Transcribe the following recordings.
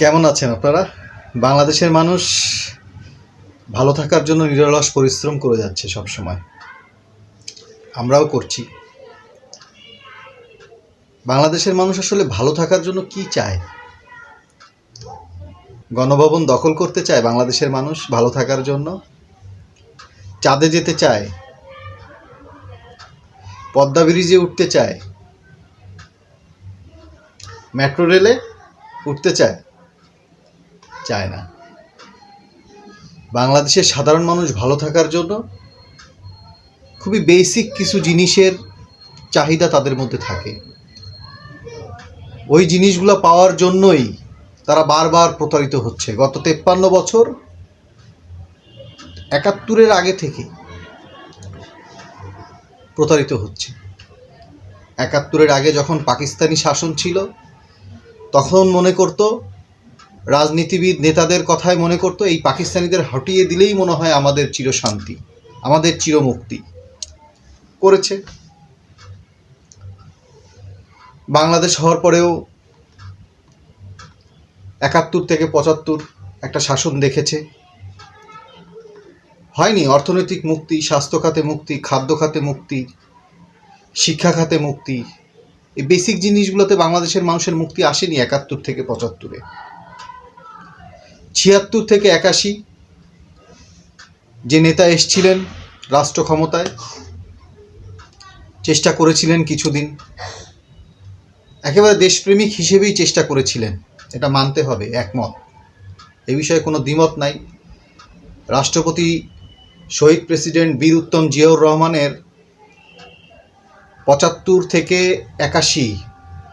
কেমন আছেন আপনারা? বাংলাদেশের মানুষ ভালো থাকার জন্য নিরলস পরিশ্রম করে যাচ্ছে সব সময় আমরাও করছি। বাংলাদেশের মানুষ আসলে ভালো থাকার জন্য কি চায়? গণভবন দখল করতে চায় বাংলাদেশের মানুষ ভালো থাকার জন্য? চাঁদে যেতে চায়? পদ্মা ব্রিজে উঠতে চায়? মেট্রো রেলে উঠতে চায়? চায় না। বাংলাদেশের সাধারণ মানুষ ভালো থাকার জন্য খুবই বেসিক কিছু জিনিসের চাহিদা তাদের মধ্যে থাকে। ওই জিনিসগুলো পাওয়ার জন্যই তারা বারবার প্রতারিত হচ্ছে। গত তেপ্পান্ন বছর একাত্তরের আগে থেকে প্রতারিত হচ্ছে। একাত্তরের আগে যখন পাকিস্তানি শাসন ছিল, তখন মনে করতো রাজনীতিবিদ নেতাদের কথায় মনে করতো, এই পাকিস্তানিদের হটিয়ে দিলেই মনে হয় আমাদের চিরশান্তি, আমাদের চিরমুক্তি করেছে। বাংলাদেশ হওয়ার পরেও একাত্তর থেকে পঁচাত্তর একটা শাসন দেখেছে। হয়নি অর্থনৈতিক মুক্তি, স্বাস্থ্য খাতে মুক্তি, খাদ্য খাতে মুক্তি, শিক্ষা খাতে মুক্তি। এই বেসিক জিনিসগুলোতে বাংলাদেশের মানুষের মুক্তি আসেনি একাত্তর থেকে পঁচাত্তরে। ছিয়াত্তর থেকে একাশি যে নেতা এসছিলেন রাষ্ট্র ক্ষমতায়, চেষ্টা করেছিলেন কিছুদিন। একেবারে দেশপ্রেমিক হিসেবেই চেষ্টা করেছিলেন। এটা মানতে হবে, একমত। এ বিষয়ে কোনো দ্বিমত নাই। রাষ্ট্রপতি শহীদ প্রেসিডেন্ট বীর উত্তম জিয়াউর রহমানের পঁচাত্তর থেকে একাশি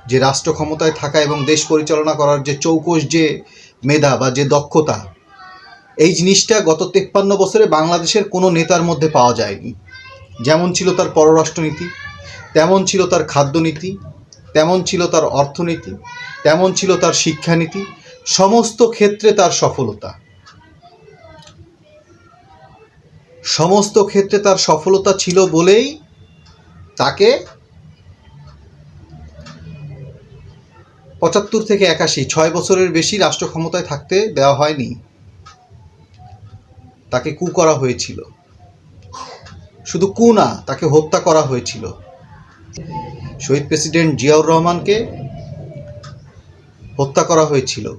যে রাষ্ট্র ক্ষমতায় থাকা এবং দেশ পরিচালনা করার যে চৌকস যে মেধা বা যে দক্ষতা, এই জিনিসটা গত তেপ্পান্ন বছরে বাংলাদেশের কোনো নেতার মধ্যে পাওয়া যায়নি। যেমন ছিল তার পররাষ্ট্রনীতি, তেমন ছিল তার খাদ্যনীতি, তেমন ছিল তার অর্থনীতি, তেমন ছিল তার শিক্ষানীতি, সমস্ত ক্ষেত্রে তার সফলতা। সমস্ত ক্ষেত্রে তার সফলতা ছিল বলেই তাকে পঁচাত্তর থেকে একাশি, ছয় বছরের বেশি রাষ্ট্র ক্ষমতায় থাকতে দেওয়া হয়নি। তাকে কু করা হয়েছিল। শুধু কু না, তাকে হত্যা করা হয়েছিল। শহীদ প্রেসিডেন্ট জিয়াউর রহমানকে হত্যা করা হয়েছিল।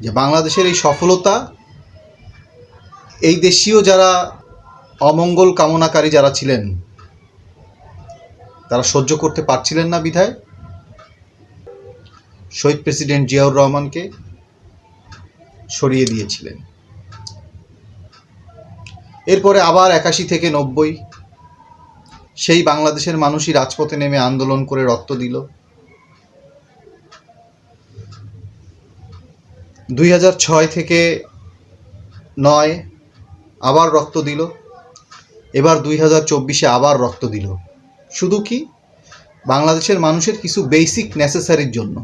যে বাংলাদেশের এই সফলতা, এই দেশীয় যারা অমঙ্গল কামনাকারী যারা ছিলেন, তারা সহ্য করতে পারছিলেন না বিধায় শহীদ প্রেসিডেন্ট জিয়াউর রহমানকে সরিয়ে দিয়েছিলেন। এরপরে আবার একাশি থেকে নব্বই, সেই বাংলাদেশের মানুষই রাজপথে নেমে আন্দোলন করে রক্ত দিল। দুই ছয় থেকে নয় আবার রক্ত দিল। এবার দুই হাজার চব্বিশে আবার রক্ত দিল। শুধু কি? বাংলাদেশের মানুষের কিছু বেসিক নেসেসারির জন্য।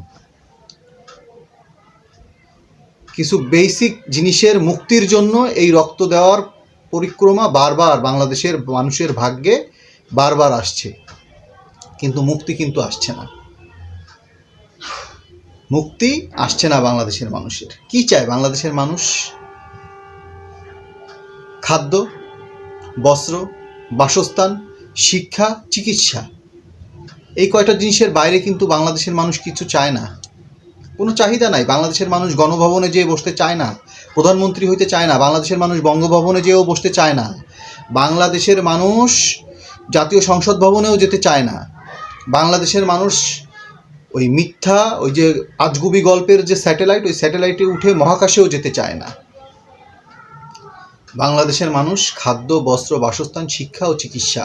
কিছু বেসিক জিনিসের মুক্তির জন্য এই রক্ত দেওয়ার পরিক্রমা বারবার বাংলাদেশের মানুষের ভাগ্যে বারবার আসছে। কিন্তু মুক্তি কিন্তু আসছে না। মুক্তি আসছে না বাংলাদেশের মানুষের। কি চায় বাংলাদেশের মানুষ? খাদ্য, বস্ত্র, বাসস্থান, শিক্ষা, চিকিৎসা। এই কয়টা জিনিসের বাইরে কিন্তু বাংলাদেশের মানুষ কিছু চায় না। কোনো চাহিদা নাই। বাংলাদেশের মানুষ গণভবনে যেয়ে বসতে চায় না। প্রধানমন্ত্রী হইতে চায় না। বাংলাদেশের মানুষ বঙ্গভবনে যেয়েও বসতে চায় না। বাংলাদেশের মানুষ জাতীয় সংসদ ভবনেও যেতে চায় না। বাংলাদেশের মানুষ ওই মিথ্যা, ওই যে আজগুবি গল্পের যে স্যাটেলাইট, ওই স্যাটেলাইটে উঠে মহাকাশেও যেতে চায় না। বাংলাদেশের মানুষ খাদ্য, বস্ত্র, বাসস্থান, শিক্ষা ও চিকিৎসা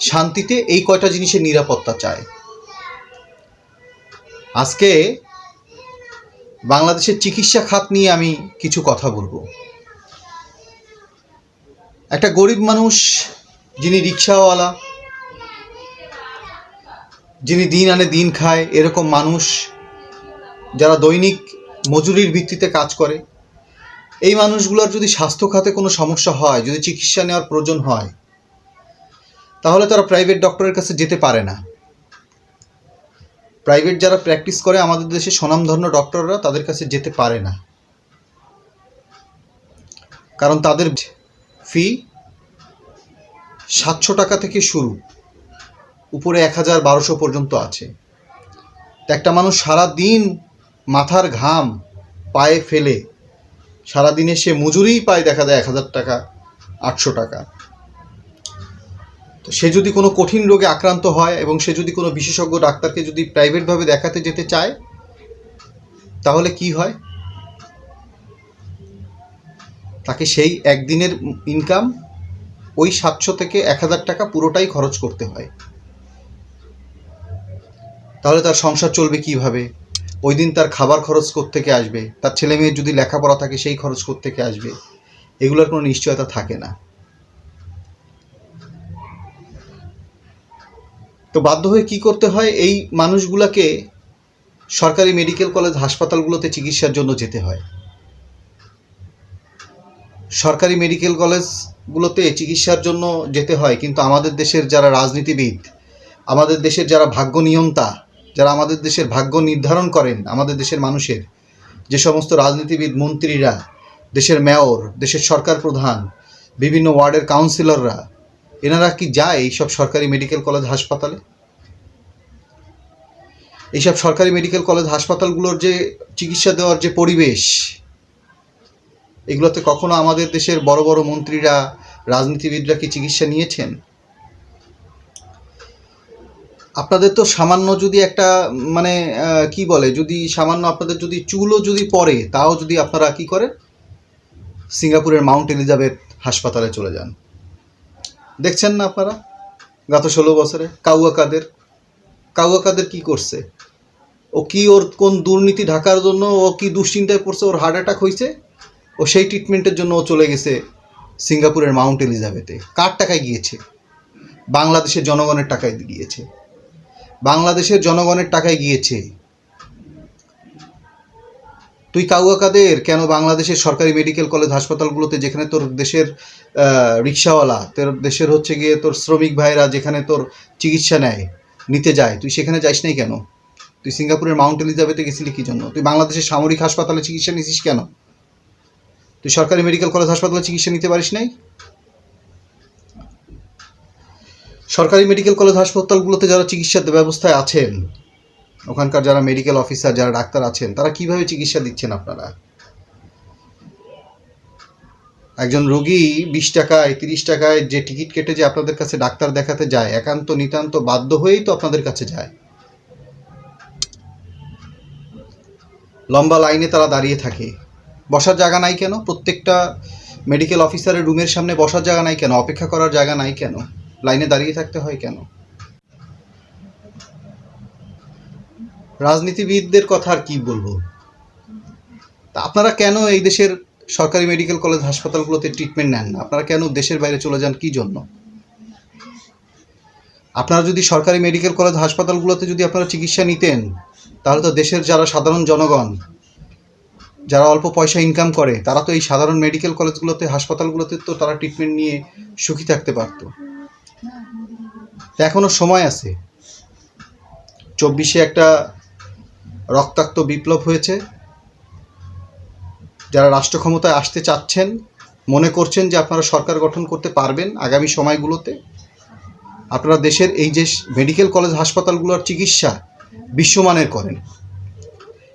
শান্তিতে এই কয়টা জিনিসের নিরাপত্তা চায়। আজকে বাংলাদেশের চিকিৎসা খাত নিয়ে আমি কিছু কথা বলব। একটা গরিব মানুষ, যিনি রিক্সাওয়ালা, যিনি দিন আনে দিন খায়, এরকম মানুষ যারা দৈনিক মজুরির ভিত্তিতে কাজ করে, এই মানুষগুলোর যদি স্বাস্থ্য খাতে কোনো সমস্যা হয়, যদি চিকিৎসা নেওয়ার প্রয়োজন হয়, তাহলে তারা প্রাইভেট ডক্টরের কাছে যেতে পারে না। প্রাইভেট যারা প্র্যাকটিস করে আমাদের দেশে স্বনামধন্য ডক্টররা তাদের কাছে যেতে পারে না। কারণ তাদের ফি সাতশো টাকা থেকে শুরু। উপরে এক হাজার বারোশো পর্যন্ত আছে। একটা মানুষ সারা দিন মাথার ঘাম পায়ে ফেলে। সারাদিনে সে মজুরিই পায় দেখা যায় এক হাজার টাকা, আটশো টাকা। তো সে যদি কোনো কঠিন রোগে আক্রান্ত হয় এবং সে যদি কোনো বিশেষজ্ঞ ডাক্তারকে যদি প্রাইভেটভাবে দেখাতে যেতে চায়, তাহলে কি হয়? তাকে সেই একদিনের ইনকাম ওই সাতশো থেকে এক হাজার টাকা পুরোটাই খরচ করতে হয়। তাহলে তার সংসার চলবে কীভাবে? ওই দিন তার খাবার খরচ থেকে আসবে? তার ছেলে মেয়ের যদি লেখাপড়া থাকে, সেই খরচ থেকে আসবে? এগুলোর কোনো নিশ্চয়তা থাকে না। তো বাধ্য হয়ে কি করতে হয়? এই মানুষগুলোকে সরকারি মেডিকেল কলেজ হাসপাতালগুলোতে চিকিৎসার জন্য যেতে হয়। সরকারি মেডিকেল কলেজগুলোতে চিকিৎসার জন্য যেতে হয়, কিন্তু আমাদের দেশের যারা রাজনীতিবিদ, আমাদের দেশের যারা ভাগ্য নিয়ন্তা, যারা আমাদের দেশের ভাগ্য নির্ধারণ করেন, আমাদের দেশের মানুষের, যে সমস্ত রাজনীতিবিদ, মন্ত্রীরা, দেশের মেয়র, দেশের সরকার প্রধান, বিভিন্ন ওয়ার্ডের কাউন্সিলররা এনারা কি যায় এইসব সরকারি মেডিকেল কলেজ হাসপাতালে? এইসব সরকারি মেডিকেল কলেজ হাসপাতালগুলোর যে চিকিৎসা দেওয়ার যে পরিবেশ, এগুলোতে কখনো আমাদের দেশের বড় বড় মন্ত্রীরা, রাজনীতিবিদরা কি চিকিৎসা নিয়েছেন? আপনাদের তো সামান্য যদি একটা মানে কি বলে, যদি সামান্য আপনাদের যদি চুলও যদি পড়ে, তাও যদি আপনারা কি করেন? সিঙ্গাপুরের মাউন্ট এলিজাবেথ হাসপাতালে চলে যান। দেখছেন না আপনারা? গত ষোলো বছরে কাউয়া কাদের? কাউয়া কাদের কি করছে? ও কি ওর কোন দুর্নীতি ঢাকার জন্য ও কি দুশ্চিন্তায় পড়ছে? ওর হার্ট অ্যাটাক হয়েছে? ও সেই ট্রিটমেন্টের জন্য ও চলে গেছে সিঙ্গাপুরের মাউন্ট এলিজাবেথে। কার টাকায় গিয়েছে? বাংলাদেশের জনগণের টাকায় গিয়েছে। বাংলাদেশের জনগণের টাকায় গিয়েছে তুই কাউয়া কাদের কেন বাংলাদেশের সরকারি মেডিকেল কলেজ হাসপাতালগুলোতে যেখানে তোর দেশের রিক্সাওয়ালা, তোর দেশের হচ্ছে গিয়ে তোর শ্রমিক ভাইরা যেখানে তোর চিকিৎসা নেয়, নিতে যায়, তুই সেখানে যাইস নাই কেন? তুই সিঙ্গাপুরের মাউন্ট এলিজাবেথে গেছিলি কি জন্য? তুই বাংলাদেশের সামরিক হাসপাতালে চিকিৎসা নিছিস কেন? তুই সরকারি মেডিকেল কলেজ হাসপাতালে চিকিৎসা নিতে পারিস নাই? সরকারি মেডিকেল কলেজ হাসপাতালগুলোতে যারা চিকিৎসার ব্যবস্থায় আছেন ওখানকার যারা মেডিকেল অফিসার যারা ডাক্তার আছেন, তারা কীভাবে চিকিৎসা দিচ্ছেন আপনারা? একজন রোগী বিশ টাকায়, তিরিশ টাকায় যে টিকিট কেটে যে আপনাদের কাছে ডাক্তার দেখাতে যায়, একান্ত নিতান্ত বাধ্য হয়েই তো আপনাদের কাছে যায়। লম্বা লাইনে তারা দাঁড়িয়ে থাকে। বসার জায়গা নাই কেন? প্রত্যেকটা মেডিকেল অফিসারের রুমের সামনে বসার জায়গা নাই কেন? অপেক্ষা করার জায়গা নাই কেন? লাইনে দাঁড়িয়ে থাকতে হয় কেন? রাজনীতিবিদদের কথা আর কি বলব? তা আপনারা কেন এই দেশের সরকারি মেডিকেল কলেজ হাসপাতালগুলোতে ট্রিটমেন্ট নেন না? আপনারা কেন দেশের বাইরে চলে যান? কি জন্য? আপনারা যদি সরকারি মেডিকেল কলেজ হাসপাতালগুলোতে যদি আপনারা চিকিৎসা নিতেন, তাহলে তো দেশের যারা সাধারণ জনগণ, যারা অল্প পয়সা ইনকাম করে, তারা তো এই সাধারণ মেডিকেল কলেজগুলোতে, হাসপাতালগুলোতে তো তারা ট্রিটমেন্ট নিয়ে সুখী থাকতে পারতো। তো এখনও সময় আছে। চব্বিশে একটা রক্তাক্ত বিপ্লব হয়েছে। যারা রাষ্ট্র ক্ষমতায় আসতে চাচ্ছেন, মনে করছেন যে আপনারা সরকার গঠন করতে পারবেন আগামী সময়গুলোতে। আপনারা দেশের এই যে মেডিকেল কলেজ হাসপাতালগুলোর চিকিৎসা বিশ্বমানের করেন।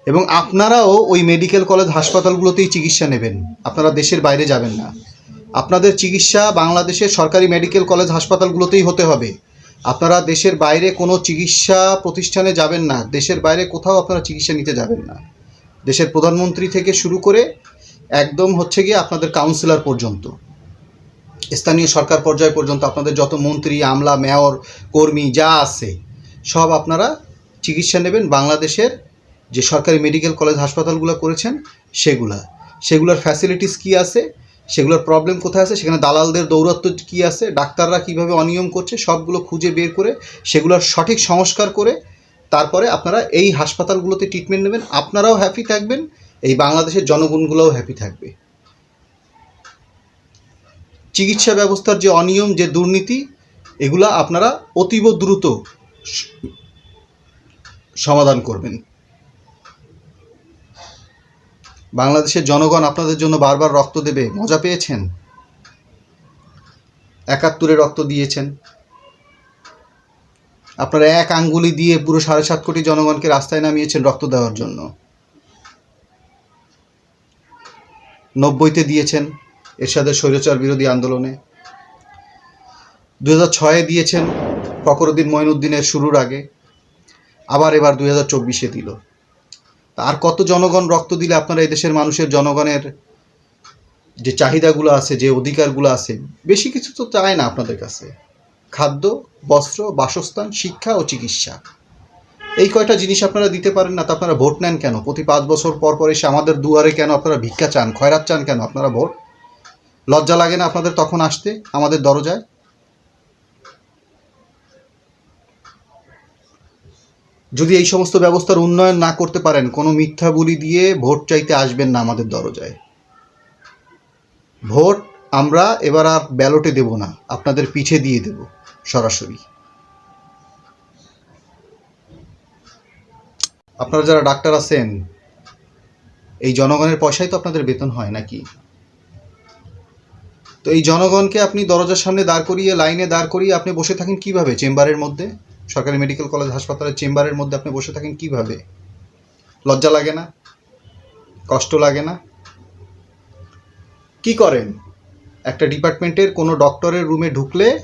এবং আপনারাও ওই মেডিকেল কলেজ হাসপাতালগুলোতেই চিকিৎসা নেবেন। আপনারা দেশের বাইরে যাবেন না। আপনাদের চিকিৎসা বাংলাদেশের সরকারি মেডিকেল কলেজ হাসপাতালগুলোতেই হতে হবে। আপনারা দেশের বাইরে কোনো চিকিৎসা প্রতিষ্ঠানে যাবেন না। দেশের বাইরে কোথাও আপনারা চিকিৎসা নিতে যাবেন না। দেশের প্রধানমন্ত্রী থেকে শুরু করে একদম হচ্ছে গিয়ে আপনাদের কাউন্সিলর পর্যন্ত। স্থানীয় সরকার পর্যায় পর্যন্ত আপনাদের যত মন্ত্রী, আমলা মেয়র কর্মী যা আছে, সব আপনারা চিকিৎসা নেবেন। বাংলাদেশের যে সরকারি মেডিকেল কলেজ হাসপাতালগুলো করেছেন, সেগুলা। সেগুলোর ফ্যাসিলিটিস কি আছে? সেগুলোর প্রবলেম কোথায় আছে? সেখানে দালালদের দৌরত্ব কি আছে? ডাক্তাররা কীভাবে অনিয়ম করছে? সবগুলো খুঁজে বের করে সেগুলোর সঠিক সংস্কার করে তারপরে আপনারা এই হাসপাতালগুলোতে ট্রিটমেন্ট নেবেন। আপনারাও হ্যাপি থাকবেন। এই বাংলাদেশের জনগণগুলোও হ্যাপি থাকবে। চিকিৎসা ব্যবস্থার যে অনিয়ম, যে দুর্নীতি, এগুলা আপনারা অতীব দ্রুত সমাধান করবেন। বাংলাদেশের জনগণ আপনাদের জন্য বারবার রক্ত দেবে। মজা পেয়েছেন? একাত্তরে রক্ত দিয়েছেন। আপনারা এক আঙ্গুলি দিয়ে পুরো সাড়ে সাত কোটি জনগণকে রাস্তায় নামিয়েছেন রক্ত দেওয়ার জন্য। নব্বইতে দিয়েছেন এরশাদের স্বৈরাচার বিরোধী আন্দোলনে। দু হাজার ছয়ে দিয়েছেন ফখরুদ্দিন মঈনুদ্দিনের শুরুর আগে। আবার এবার দুই হাজার চব্বিশে দিল। আর কত জনগণ রক্ত দিলে আপনারা এই দেশের মানুষের জনগণের যে চাহিদাগুলো আছে, যে অধিকারগুলো আছে, বেশি কিছু তো চায় না আপনাদের কাছে। খাদ্য, বস্ত্র, বাসস্থান, শিক্ষা ও চিকিৎসা। এই কয়টা জিনিস আপনারা দিতে পারেন না, তো আপনারা ভোট নেন কেন? প্রতি পাঁচ বছর পর পর এসে আমাদের দুয়ারে কেন আপনারা ভিক্ষা চান, খয়রাত চান কেন আপনারা ভোট? লজ্জা লাগে না আপনাদের তখন আসতে? আমাদের দরজায়? যদি এই সমস্ত ব্যবস্থার উন্নয়ন না করতে পারেন, কোনো মিথ্যা বলি দিয়ে ভোট চাইতে আসবেন না আমাদের দরজায়। ভোট আমরা এবার আর ব্যালটে দেব না, আপনাদের পিছে দিয়ে দেব, সরাসরি। আপনারা যারা ডাক্তার আছেন, এই জনগণের পয়সায় তো আপনাদের বেতন হয় নাকি? তো এই জনগণকে আপনি দরজার সামনে দাঁড় করিয়ে, লাইনে দাঁড় করিয়ে আপনি বসে থাকেন কীভাবে, চেম্বারের মধ্যে? সরকারি মেডিকেল কলেজ হাসপাতালের চেম্বারের মধ্যে আপনি বসে থাকেন কীভাবে? লজ্জা লাগে না? কষ্ট লাগে না? কি করেন? একটা ডিপার্টমেন্টের কোনো ডক্টরের রুমে ঢুকলে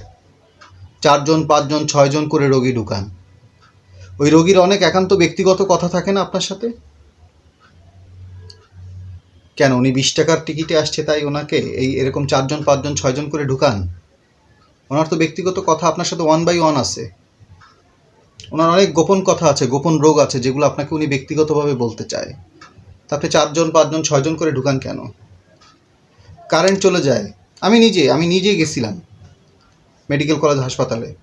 চারজন, পাঁচজন, ছয়জন করে রোগী ঢুকান। ওই রোগীর অনেক একান্ত ব্যক্তিগত কথা থাকে না আপনার সাথে? কেন উনি বিশ টাকার টিকিটে আসছে তাই ওনাকে এই এরকম চারজন, পাঁচজন, ছয়জন করে ঢুকান? ওনার তো ব্যক্তিগত কথা আপনার সাথে ওয়ান বাই ওয়ান আছে। ওনার অনেক গোপন কথা আছে, গোপন রোগ আছে, যেগুলো আপনাকে উনি ব্যক্তিগতভাবে বলতে চায়। তাতে চারজন, পাঁচজন, ছয়জন করে ঢুকান কেন? কারেন্ট চলে যায়। আমি নিজে আমি নিজে গেছিলাম মেডিকেল কলেজ হাসপাতালে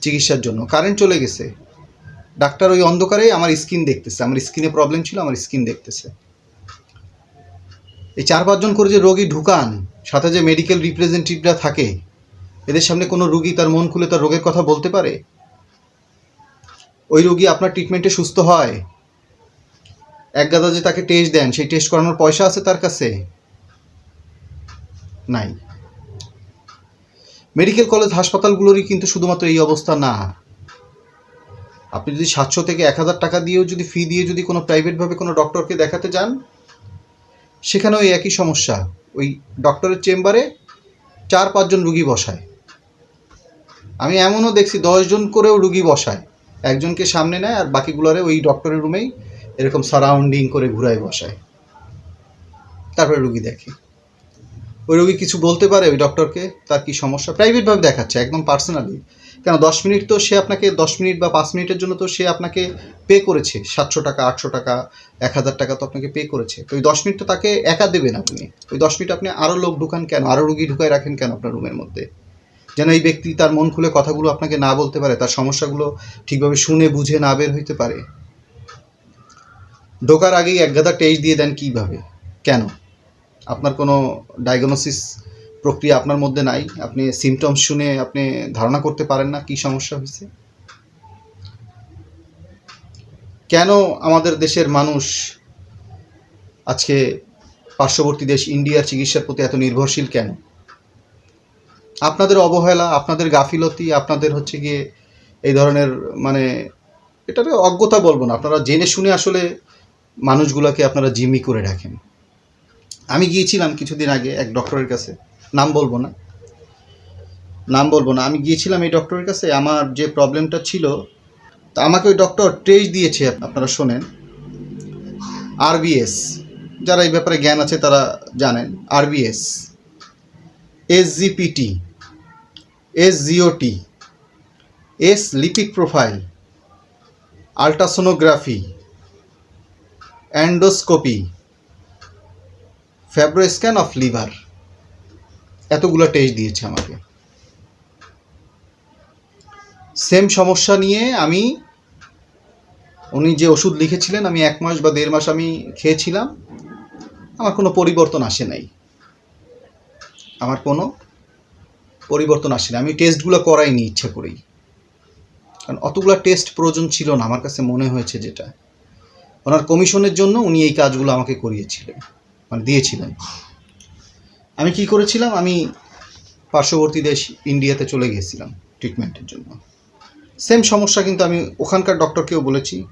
চিকিৎসার জন্য। কারেন্ট চলে গেছে। ডাক্তার ওই অন্ধকারে আমার স্কিন দেখতেছে। আমার স্কিনে প্রবলেম ছিল, আমার স্কিন দেখতেছে। এই চার, পাঁচজন করে যে রোগী ঢুকান, সাথে যে মেডিকেল রিপ্রেজেন্টেটিভরা থাকে, এদের সামনে কোনো রুগী তার মন খুলে তার রোগের কথা বলতে পারে? ওই রোগী আপনার ট্রিটমেন্টে সুস্থ হয়। এক গাদা যে তাকে টেস্ট দেন, সেই টেস্ট করানোর পয়সা আছে তার কাছে? নাই। মেডিকেল কলেজ হাসপাতালগুলোরই কিন্তু শুধুমাত্র এই অবস্থা না। আপনি যদি সাতশো থেকে এক হাজার টাকা দিয়েও যদি ফি দিয়ে যদি কোনো প্রাইভেটভাবে কোনো ডক্টরকে দেখাতে যান, সেখানেও এই একই সমস্যা। ওই ডক্টরের চেম্বারে চার পাঁচজন রুগী বসায়। আমি এমনও দেখছি দশজন করেও রুগী বসায়। একজনকে সামনে নেয় আর বাকিগুলোরে ওই ডক্টরের রুমেই এরকম সারাউন্ডিং করে ঘুরায় বসায়। তারপরে রুগী দেখে। ওই রুগী কিছু বলতে পারে ওই ডক্টরকে তার কি সমস্যা? প্রাইভেটভাবে দেখাচ্ছে, একদম পার্সোনালি কেন, দশ মিনিট তো সে আপনাকে, দশ মিনিট বা পাঁচ মিনিটের জন্য তো সে আপনাকে পে করেছে। সাতশো টাকা, আটশো টাকা, এক হাজার টাকা তো আপনাকে পে করেছে। তো ওই দশ মিনিট তো তাকে একা দেবেন আপনি। ওই দশ মিনিট আপনি আরও লোক ঢুকান কেন? আরও রুগী ঢুকায় রাখেন কেন আপনার রুমের মধ্যে? যেন এই ব্যক্তি তার মন খুলে কথাগুলো আপনাকে না বলতে পারে, তার সমস্যাগুলো ঠিকভাবে শুনে, বুঝে না বের হইতে পারে। ঢোকার আগেই এক গাদা টেস্ট দিয়ে দেন কীভাবে? কেন? আপনার কোনো ডায়াগনোসিস প্রক্রিয়া আপনার মধ্যে নাই? আপনি সিমটমস শুনে আপনি ধারণা করতে পারেন না কী সমস্যা হয়েছে? কেন আমাদের দেশের মানুষ আজকে পার্শ্ববর্তী দেশ ইন্ডিয়ার চিকিৎসার প্রতি এত নির্ভরশীল কেন? আপনাদের অবহেলা, আপনাদের গাফিলতি, আপনাদের হচ্ছে গিয়ে এই ধরনের মানে এটাকে অজ্ঞতা বলব না। আপনারা জেনে শুনে আসলে মানুষগুলোকে আপনারা জিম্মি করে রাখেন। আমি গিয়েছিলাম কিছুদিন আগে এক ডক্টরের কাছে। নাম বলব না। নাম বলব না। আমি গিয়েছিলাম এই ডক্টরের কাছে। আমার যে প্রবলেমটা ছিল, তা আমাকে ওই ডক্টর টেস্ট দিয়েছে, আপনারা শোনেন। আরবিএস। যারা এই ব্যাপারে জ্ঞান আছে তারা জানেন। RBS. SGPT SGOT, S lipid profile, ultrasonography, endoscopy, fibroscan of liver, এতগুলো টেস্ট দিয়েছে আমাকে। সেম সমস্যা নিয়ে আমি, উনি যে ওষুধ লিখেছিলেন, আমি এক মাস বা দেড় মাস আমি খেয়েছিলাম, আমার কোনো পরিবর্তন আসে নাই। আমার কোনো পরিবর্তন আসে না আমি টেস্টগুলো করাইনি, ইচ্ছা করেই। কারণ অতগুলো টেস্ট প্রয়োজন ছিল না, আমার কাছে মনে হয়েছে যেটা। ওনার কমিশনের জন্য উনি এই কাজগুলো আমাকে করিয়েছিলেন মানে দিয়েছিলেন। আমি কি করেছিলাম? আমি পার্শ্ববর্তী দেশ ইন্ডিয়াতে চলে গিয়েছিলাম ট্রিটমেন্টের জন্য। সেম সমস্যা কিন্তু আমি ওখানকার ডক্টরকেও বলেছি।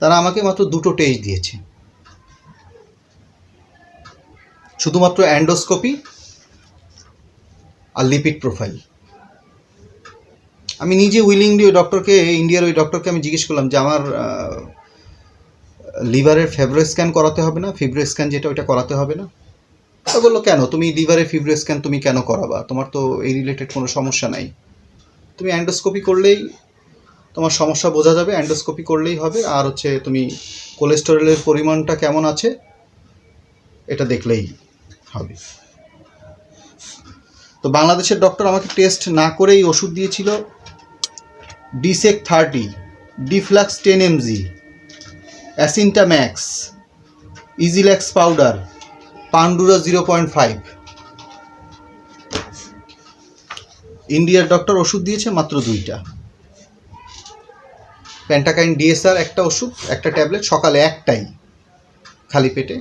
তারা আমাকে মাত্র দুটো টেস্ট দিয়েছে। শুধুমাত্র অ্যান্ডোস্কোপি আর লিপিড প্রোফাইল আমি নিজে উইলিংলি ওই ডক্টরকে ইন্ডিয়ার ওই ডক্টরকে আমি জিজ্ঞেস করলাম যে, আমার লিভারের ফেব্রো স্ক্যান করাতে হবে না? ফিব্রো স্ক্যান যেটা ওইটা করাতে হবে না? তো বলল, কেন? তুমি লিভারের ফিব্রো স্ক্যান তুমি কেন করাবা? তোমার তো এই রিলেটেড কোনো সমস্যা নাই। তুমি অ্যান্ডোস্কোপি করলেই তোমার সমস্যা বোঝা যাবে অ্যান্ডোস্কোপি করলেই হবে। আর হচ্ছে তুমি কোলেস্টেরলের পরিমাণটা কেমন আছে, এটা দেখলেই হবে। তো বাংলাদেশের ডক্টর আমাকে টেস্ট না করেই ওষুধ দিয়েছিল ডিসেক থার্টি ডিফ্লাক্স টেন এমজি অ্যাসিনটা ম্যাক্স ইজিল্যাক্স পাউডার পান্ডুরা জিরো পয়েন্ট ফাইভ ইন্ডিয়ার ডক্টর ওষুধ দিয়েছে মাত্র দুইটা। প্যান্টাকাইন ডিএসআর একটা ওষুধ, একটা ট্যাবলেট সকালে একটাই, খালি পেটে।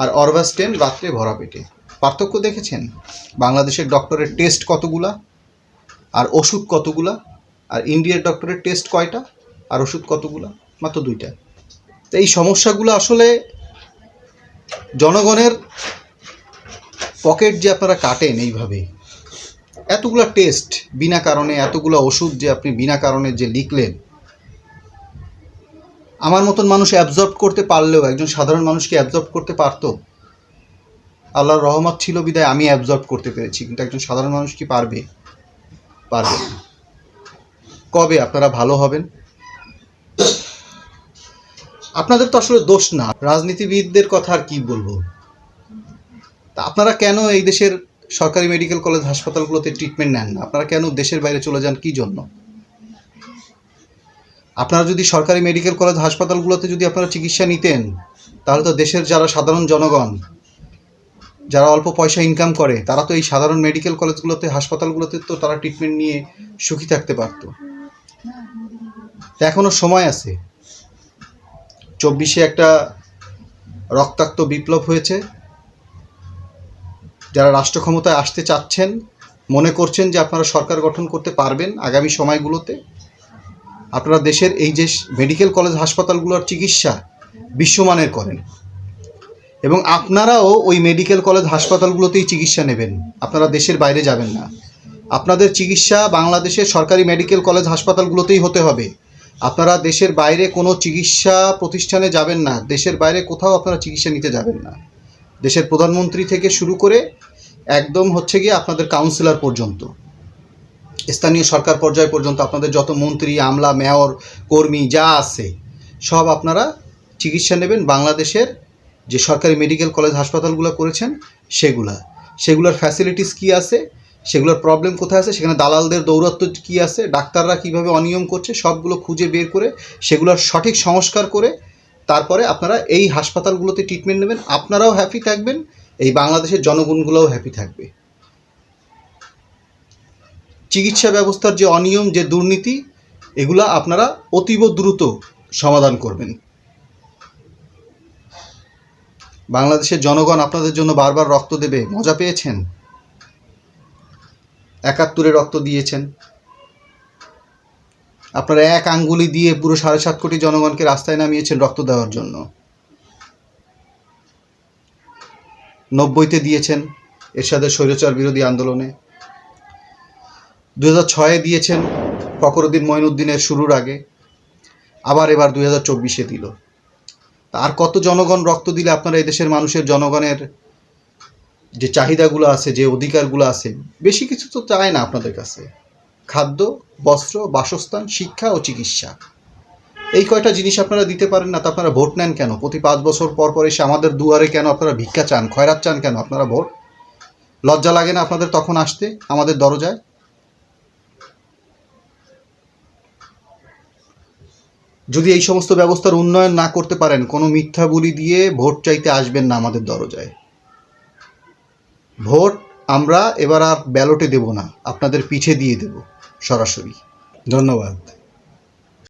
আর অরভাস্টেন রাত্রে ভরা পেটে। পার্থক্য দেখেছেন? বাংলাদেশের ডক্টরের টেস্ট কতগুলা? আর ওষুধ কতগুলা? আর ইন্ডিয়ার ডক্টরের টেস্ট কয়টা? আর ওষুধ কতগুলা? মাত্র দুইটা। তো এই সমস্যাগুলো আসলে জনগণের পকেট যে আপনারা কাটেন এইভাবে, এতগুলো টেস্ট বিনা কারণে, এতগুলো ওষুধ যে আপনি বিনা কারণে যে লিখলেন, আমার মতন মানুষ অ্যাবজর্ব করতে পারলেও, একজন সাধারণ মানুষকে অ্যাবজর্ব করতে পারতো? আল্লাহর রহমত ছিল বিদায়, আমি অ্যাবজর্ব করতে পেরেছি। কিন্তু একজন সাধারণ মানুষ কি পারবে? পারবে কবে আপনারা ভালো হবেন? আপনাদের তো আসলে দোষ না। রাজনীতিবিদদের কথা আর কি বলব? তা আপনারা কেন এই দেশের সরকারি মেডিকেল কলেজ হাসপাতালগুলোতে ট্রিটমেন্ট নেন না? আপনারা কেন দেশের বাইরে চলে যান কি জন্য? আপনারা যদি সরকারি মেডিকেল কলেজ হাসপাতালগুলোতে যদি আপনারা চিকিৎসা নিতেন, তাহলে তো দেশের যারা সাধারণ জনগণ যারা অল্প পয়সা ইনকাম করে, তারা তো এই সাধারণ মেডিকেল কলেজগুলোতে, হাসপাতালগুলোতে তো তারা ট্রিটমেন্ট নিয়ে সুখী থাকতে পারতো। তা এখনও সময় আছে। চব্বিশে একটা রক্তাক্ত বিপ্লব হয়েছে। যারা রাষ্ট্র ক্ষমতায় আসতে চাচ্ছেন, মনে করছেন যে আপনারা সরকার গঠন করতে পারবেন আগামী সময়গুলোতে। আপনারা দেশের এই যে মেডিকেল কলেজ হাসপাতালগুলোর চিকিৎসা বিশ্বমানের করেন। এবং আপনারাও ওই মেডিকেল কলেজ হাসপাতালগুলোতেই চিকিৎসা নেবেন। আপনারা দেশের বাইরে যাবেন না। আপনাদের চিকিৎসা বাংলাদেশের সরকারি মেডিকেল কলেজ হাসপাতালগুলোতেই হতে হবে। আপনারা দেশের বাইরে কোনো চিকিৎসা প্রতিষ্ঠানে যাবেন না। দেশের বাইরে কোথাও আপনারা চিকিৎসা নিতে যাবেন না। দেশের প্রধানমন্ত্রী থেকে শুরু করে একদম হচ্ছে গিয়ে আপনাদের কাউন্সিলর পর্যন্ত। স্থানীয় সরকার পর্যায় পর্যন্ত আপনাদের যত মন্ত্রী, আমলা, মেয়র, কর্মী যা আছে, সব আপনারা চিকিৎসা নেবেন বাংলাদেশের যে সরকারি মেডিকেল কলেজ হাসপাতালগুলো করেছেন, সেগুলা। সেগুলোর ফ্যাসিলিটিস কী আছে? সেগুলোর প্রবলেম কোথায় আছে? সেখানে দালালদের দৌরত্ব কী আছে? ডাক্তাররা কীভাবে অনিয়ম করছে? সবগুলো খুঁজে বের করে সেগুলোর সঠিক সংস্কার করে তারপরে আপনারা এই হাসপাতালগুলোতে ট্রিটমেন্ট নেবেন। আপনারাও হ্যাপি থাকবেন, এই বাংলাদেশের জনগণগুলোও হ্যাপি থাকবে। চিকিৎসা ব্যবস্থার যে অনিয়ম, যে দুর্নীতি, এগুলা আপনারা অতীব দ্রুত সমাধান করবেন। বাংলাদেশের জনগণ আপনাদের জন্য বারবার রক্ত দেবে। মজা পেয়েছেন? একাত্তরে রক্ত দিয়েছেন। আপনারা এক আঙ্গুলি দিয়ে পুরো সাড়ে সাত কোটি জনগণকে রাস্তায় নামিয়েছেন রক্ত দেওয়ার জন্য। নব্বইতে দিয়েছেন এরশাদের স্বৈরাচার বিরোধী আন্দোলনে। দু হাজার ছয়ে দিয়েছেন ফখরুদ্দিন মঈনুদ্দিনের শুরুর আগে। আবার এবার দুই হাজার চব্বিশে দিল। আর কত জনগণ রক্ত দিলে আপনারা এই দেশের মানুষের জনগণের যে চাহিদাগুলো আছে, যে অধিকারগুলো আছে, বেশি কিছু তো চায় না আপনাদের কাছে। খাদ্য, বস্ত্র, বাসস্থান, শিক্ষা ও চিকিৎসা। এই কয়টা জিনিস আপনারা দিতে পারেন না তো আপনারা ভোট নেন কেন? প্রতি পাঁচ বছর পর পর এসে আমাদের দুয়ারে কেন আপনারা ভিক্ষা চান, খয়রাত চান কেন আপনারা ভোট? লজ্জা লাগে না আপনাদের তখন আসতে? আমাদের দরজায় যদি এই সমস্ত ব্যবস্থার উন্নয়ন না করতে পারেন, কোনো মিথ্যা বলি দিয়ে ভোট চাইতে আসবেন না আমাদের দরজায়। ভোট আমরা এবার আর ব্যালটে দেব না, আপনাদের পিঠে দিয়ে দেব সরাসরি। ধন্যবাদ।